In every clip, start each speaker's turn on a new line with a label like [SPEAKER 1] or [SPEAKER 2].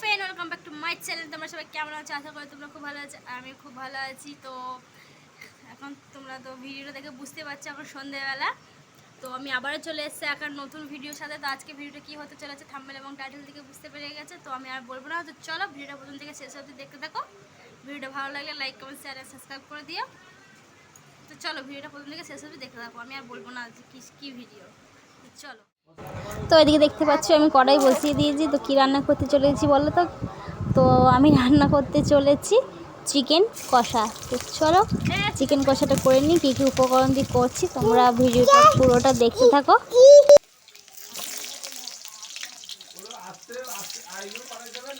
[SPEAKER 1] Friend welcome back to my channel তোমরা সবাই কেমন আছো? আশা করি তোমরা খুব ভালো আছো আমি খুব ভালো আছি। তো এখন তোমরা তো ভিডিওটা দেখে বুঝতে পারছ এখন সন্ধেবেলা। তো আমি আবারও চলে এসেছি এখন নতুন ভিডিওর সাথে। তো আজকে ভিডিওটা কী হতে চলেছে থাম্বেল এবং টাইটেল থেকে বুঝতে পেরে গেছে? তো আমি আর বলব না। তো চলো ভিডিওটা প্রথম থেকে শেষ অবধি দেখতে থাকো। ভিডিওটা ভালো লাগলে লাইক কমেন্ট শেয়ার আর সাবস্ক্রাইব করে দিও। তো চলো ভিডিওটা প্রথম থেকে শেষ অবধি দেখতে থাকো। আমি আর বলব না কী কী ভিডিও তো
[SPEAKER 2] এদিকে দেখতে পাচ্ছ, আমি কড়াই বসিয়ে দিয়েছি। তো কী রান্না করতে চলেছি বলো তো? তো আমি রান্না করতে চলেছি চিকেন কষা। তো চলো, চিকেন কষাটা করে নিই। কী কী উপকরণ দিয়ে করছি তোমরা ভিডিওটা পুরোটা দেখতে থাকো।
[SPEAKER 3] আসতে আইগুলো পাঠাই যাবে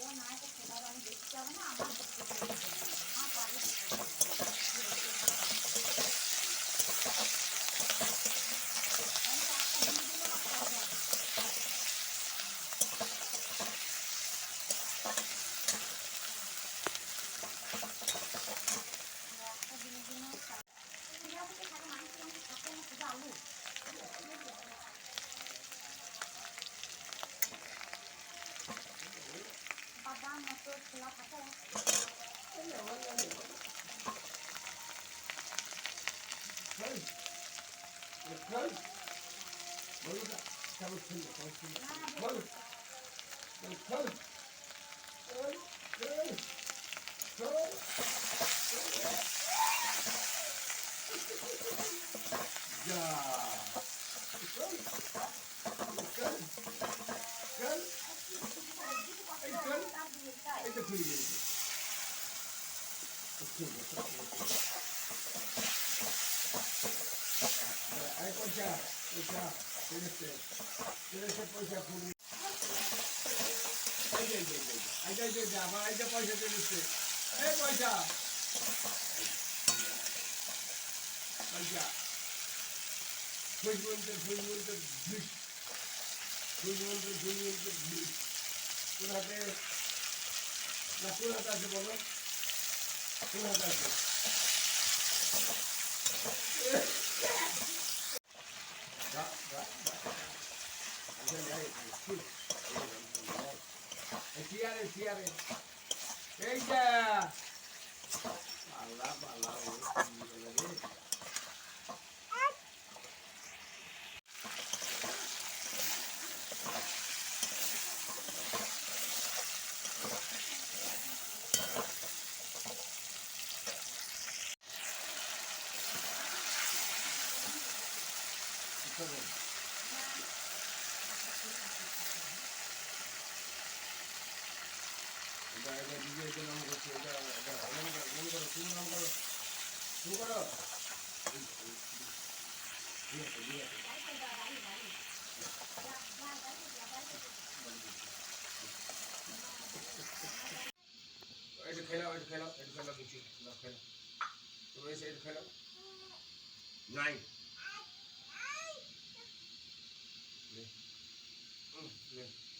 [SPEAKER 3] না আইগুলো আমাদের পাঠাই যাবে আমাদের রবিবার দিন আমি পয়সা পয়সা পয়সা পয়সা দিচ্ছে এই পয়সা ফুল বলতে ফুল বলতে ভিস ফুল বলতে ফুল বলতে হাতে না কোন হাতে আছে বলো কোন হাতে আছে যা যা চেয়ারে চেয়ারে এই যা আল্লাহ আল্লাহ রে এটা এটা এটা নাম করছে কিছু না খেলাও তুমি নে হুম নে